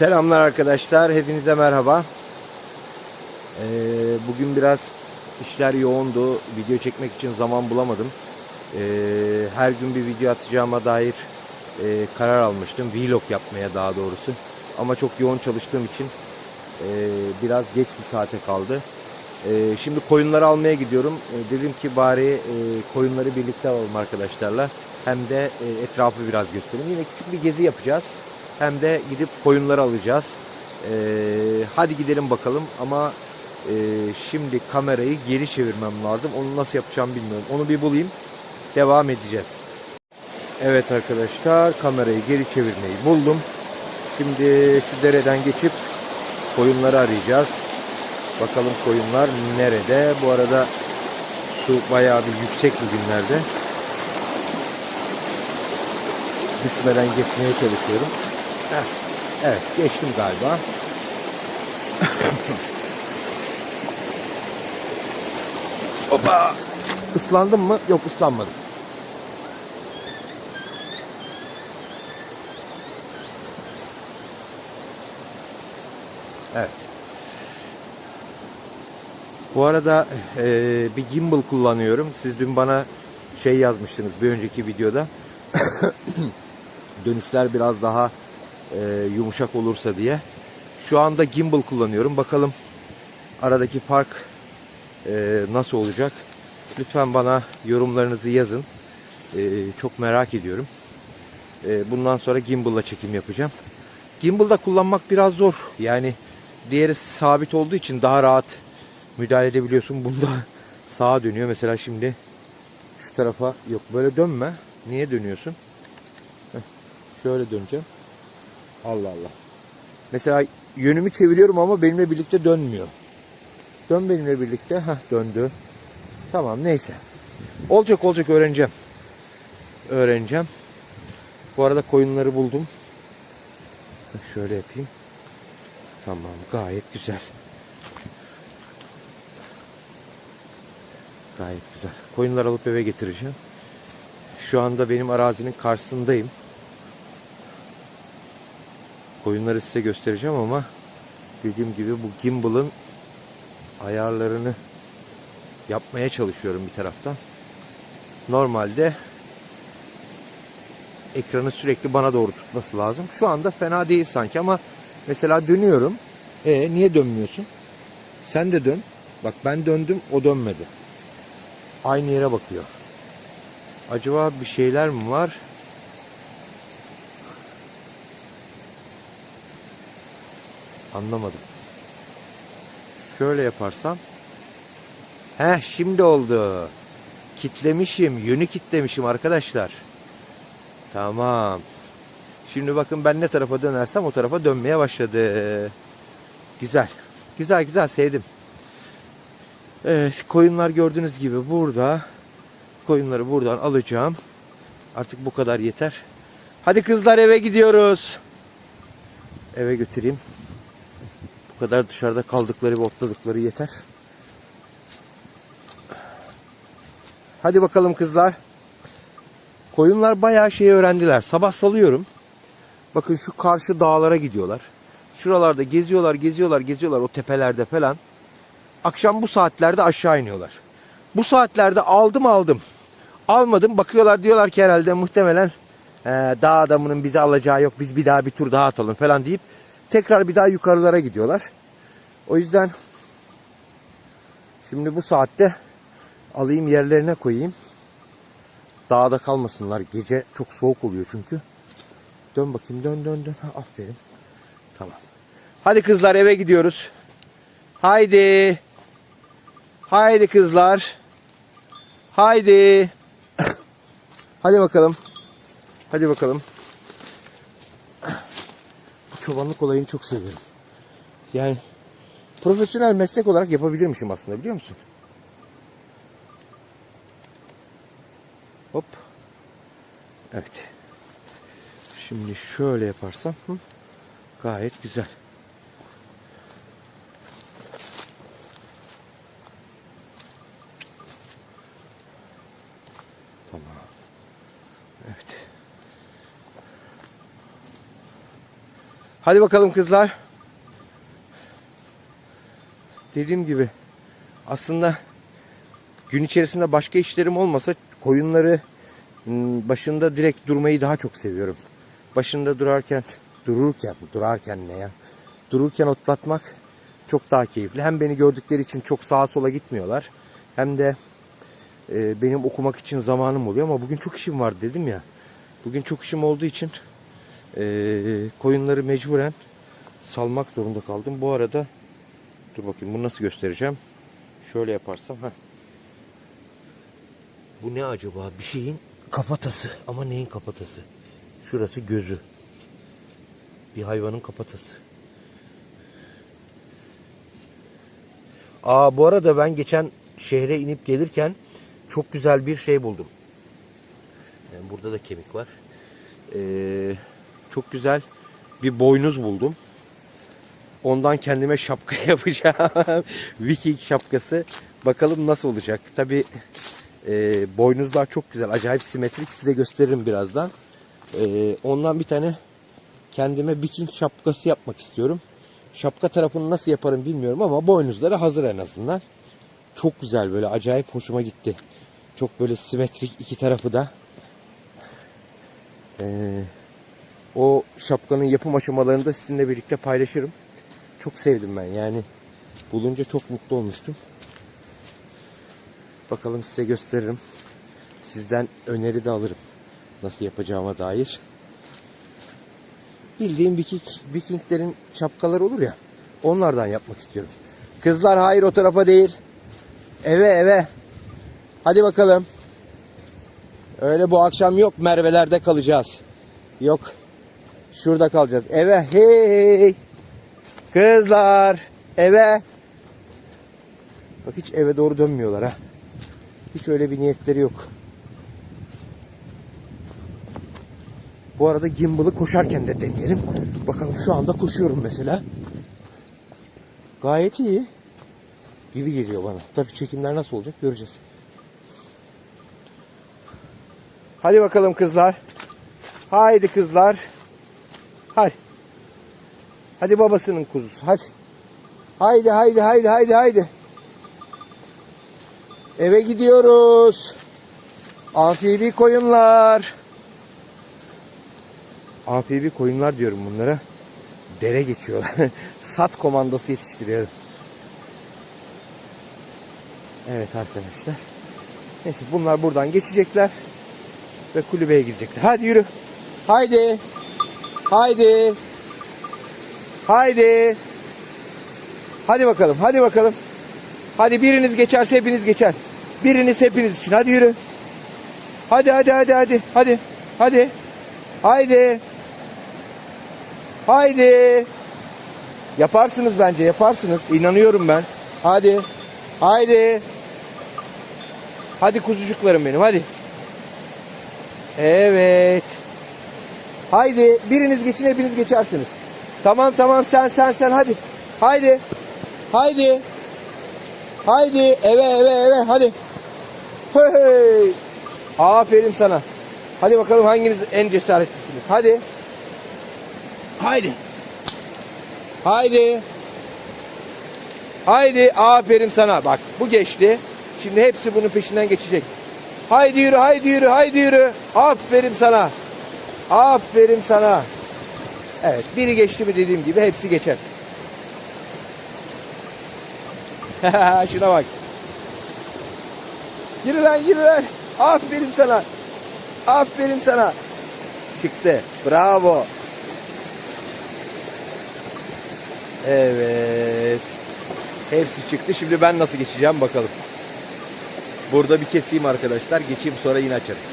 Selamlar arkadaşlar, hepinize merhaba. Ee, bugün biraz işler yoğundu, video çekmek için zaman bulamadım. Ee, her gün bir video atacağıma dair e, karar almıştım, vlog yapmaya daha doğrusu. Ama çok yoğun çalıştığım için e, biraz geç bir saate kaldı. E, şimdi koyunları almaya gidiyorum. E, dedim ki bari e, koyunları birlikte alalım arkadaşlarla. Hem de e, etrafı biraz göstereyim. Yine küçük bir gezi yapacağız. Hem de gidip koyunları alacağız. E, hadi gidelim bakalım ama e, şimdi kamerayı geri çevirmem lazım. Onu nasıl yapacağım bilmiyorum. Onu bir bulayım. Devam edeceğiz. Evet arkadaşlar kamerayı geri çevirmeyi buldum. Şimdi şu dereden geçip koyunları arayacağız. Bakalım koyunlar nerede? Bu arada su bayağı bir yüksek bugünlerde. Düşmeden geçmeye çalışıyorum. Heh, Evet geçtim galiba. Hoppa! Islandım mı? Yok ıslanmadım. Evet. Bu arada e, bir gimbal kullanıyorum. Siz dün bana şey yazmıştınız bir önceki videoda. Dönüşler biraz daha e, yumuşak olursa diye. Şu anda gimbal kullanıyorum. Bakalım aradaki fark e, nasıl olacak? Lütfen bana yorumlarınızı yazın. E, çok merak ediyorum. E, bundan sonra gimbal'la çekim yapacağım. Gimbal'da kullanmak biraz zor. Yani diğeri sabit olduğu için daha rahat müdahale edebiliyorsun. Bunda sağa dönüyor. Mesela şimdi şu tarafa yok böyle dönme. Niye dönüyorsun? Heh, şöyle döneceğim. Allah Allah. Mesela yönümü çeviriyorum ama benimle birlikte dönmüyor. Dön benimle birlikte. Heh döndü. Tamam neyse. Olacak olacak öğreneceğim. Öğreneceğim. Bu arada koyunları buldum. Şöyle yapayım. Tamam gayet güzel. Gayet güzel. Koyunları alıp eve getireceğim. Şu anda benim arazinin karşısındayım. Koyunları size göstereceğim ama dediğim gibi bu gimbal'ın ayarlarını yapmaya çalışıyorum bir taraftan. Normalde ekranı sürekli bana doğru tutması lazım. Şu anda fena değil sanki ama mesela dönüyorum. E niye dönmüyorsun? Sen de dön. Bak ben döndüm o dönmedi. Aynı yere bakıyor. Acaba bir şeyler mi var? Anlamadım. Şöyle yaparsam. Heh şimdi oldu. Kitlemişim. Yönü kitlemişim arkadaşlar. Tamam. Şimdi bakın ben ne tarafa dönersem o tarafa dönmeye başladı. Güzel. Güzel güzel sevdim. Evet koyunlar gördüğünüz gibi burada. Koyunları buradan alacağım. Artık bu kadar yeter. Hadi kızlar eve gidiyoruz. Eve götüreyim. Kadar dışarıda kaldıkları ve otladıkları yeter. Hadi bakalım kızlar. Koyunlar bayağı şey öğrendiler. Sabah salıyorum. Bakın şu karşı dağlara gidiyorlar. Şuralarda geziyorlar, geziyorlar, geziyorlar o tepelerde falan. Akşam bu saatlerde aşağı iniyorlar. Bu saatlerde aldım aldım. Almadım bakıyorlar diyorlar ki herhalde muhtemelen "Ee, dağ adamının bizi alacağı yok biz bir daha bir tur daha atalım falan deyip tekrar bir daha yukarılara gidiyorlar. O yüzden şimdi bu saatte alayım yerlerine koyayım. Dağda kalmasınlar. Gece çok soğuk oluyor çünkü. Dön bakayım dön dön dön. Aferin. Tamam. Hadi kızlar eve gidiyoruz. Haydi. Haydi kızlar. Haydi. Hadi bakalım. Hadi bakalım. Çobanlık olayını çok seviyorum. Yani profesyonel meslek olarak yapabilirmişim aslında biliyor musun? Hop. Evet. Şimdi şöyle yaparsam hı, gayet güzel. Hadi bakalım kızlar. Dediğim gibi aslında gün içerisinde başka işlerim olmasa koyunları ım, başında direkt durmayı daha çok seviyorum. Başında durarken dururken durarken ne ya? Dururken otlatmak çok daha keyifli. Hem beni gördükleri için çok sağa sola gitmiyorlar. Hem de e, benim okumak için zamanım oluyor ama bugün çok işim var dedim ya. Bugün çok işim olduğu için e, koyunları mecburen salmak zorunda kaldım. Bu arada dur bakayım bunu nasıl göstereceğim. Şöyle yaparsam. Heh. Bu ne acaba? Bir şeyin kafatası. Ama neyin kafatası? Şurası gözü. Bir hayvanın kafatası. Aa bu arada ben geçen şehre inip gelirken çok güzel bir şey buldum. Yani burada da kemik var. Ee, çok güzel bir boynuz buldum. Ondan kendime şapka yapacağım. Viking şapkası. Bakalım nasıl olacak. Tabi e, boynuzlar çok güzel. Acayip simetrik. Size gösteririm birazdan. E, ondan bir tane kendime Viking şapkası yapmak istiyorum. Şapka tarafını nasıl yaparım bilmiyorum ama boynuzları hazır en azından. Çok güzel böyle acayip hoşuma gitti. Çok böyle simetrik iki tarafı da. Ee, o şapkanın yapım aşamalarını da sizinle birlikte paylaşırım. Çok sevdim ben yani. Bulunca çok mutlu olmuştum. Bakalım size gösteririm. Sizden öneri de alırım. Nasıl yapacağıma dair. Bildiğim Viking, Vikinglerin şapkaları olur ya. Onlardan yapmak istiyorum. Kızlar hayır o tarafa değil. Eve eve. Hadi bakalım. Öyle bu akşam yok Merve'lerde kalacağız. Yok. Şurada kalacağız. Eve hey. Kızlar eve. Bak hiç eve doğru dönmüyorlar ha. Hiç öyle bir niyetleri yok. Bu arada gimbal'ı koşarken de deneyelim. Bakalım şu anda koşuyorum mesela. Gayet iyi gibi geliyor bana. Tabii çekimler nasıl olacak göreceğiz. Hadi bakalım kızlar. Haydi kızlar. Hadi. Hadi babasının kuzusu. Hadi. Haydi haydi haydi haydi haydi. Eve gidiyoruz. Amfibi koyunlar. Amfibi koyunlar diyorum bunlara. Dere geçiyorlar. Sat komandosu yetiştiriyorum. Evet arkadaşlar. Neyse bunlar buradan geçecekler. Ve kulübeye girecekler. Hadi yürü. Haydi. Haydi. Haydi. Hadi bakalım. Hadi bakalım. Hadi biriniz geçerse hepiniz geçer. Biriniz hepiniz için. Hadi yürü. Hadi hadi hadi hadi. Hadi. Hadi. Haydi. Haydi. Yaparsınız bence. Yaparsınız. İnanıyorum ben. Hadi. Haydi. Hadi kuzucuklarım benim. Hadi. Evet. Haydi. Biriniz geçin hepiniz geçersiniz. Tamam tamam sen sen sen hadi. Haydi. Haydi. Haydi eve eve eve hadi. Hey. Aferin sana. Hadi bakalım hanginiz en cesaretlisiniz. Hadi. Haydi. Haydi. Haydi aferin sana. Bak bu geçti. Şimdi hepsi bunun peşinden geçecek. Haydi yürü haydi yürü haydi yürü. Aferin sana. Aferin sana. Evet biri geçti mi dediğim gibi hepsi geçer. Şuna bak. Yürü lan yürü lan. Aferin sana. Aferin sana. Çıktı. Bravo. Evet. Hepsi çıktı. Şimdi ben nasıl geçeceğim bakalım. Burada bir keseyim arkadaşlar. Geçeyim sonra yine açarım.